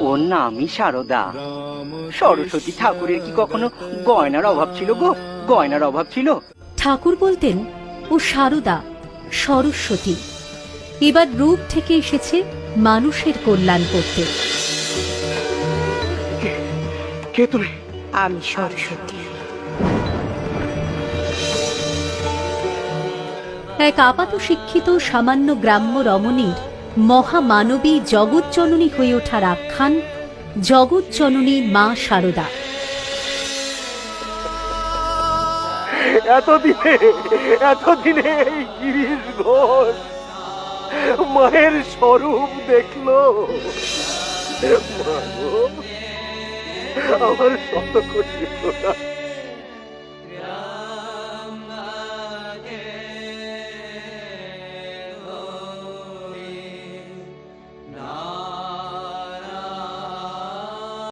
ওর নামই সারদা। সরস্বতী ঠাকুরের কি কখনো গয়নার অভাব ছিল গো? গয়নার অভাব ছিল। ঠাকুর বলতেন ও সারদা সরস্বতী। এবার রূপ থেকে এসেছে মানুষের কল্যাণ করতে। কে? তুমি? আমি সরস্বতী। এক আপাত শিক্ষিত সামান্য গ্রাম্য রমণীর মহামানবী জগৎজননী হয়ে ওঠার আখ্যান, জগৎজননী মা সারদা এতদিনে এতদিনে গিরিশ ঘোষ মায়ের স্বরূপ দেখল আমার শত কোটি।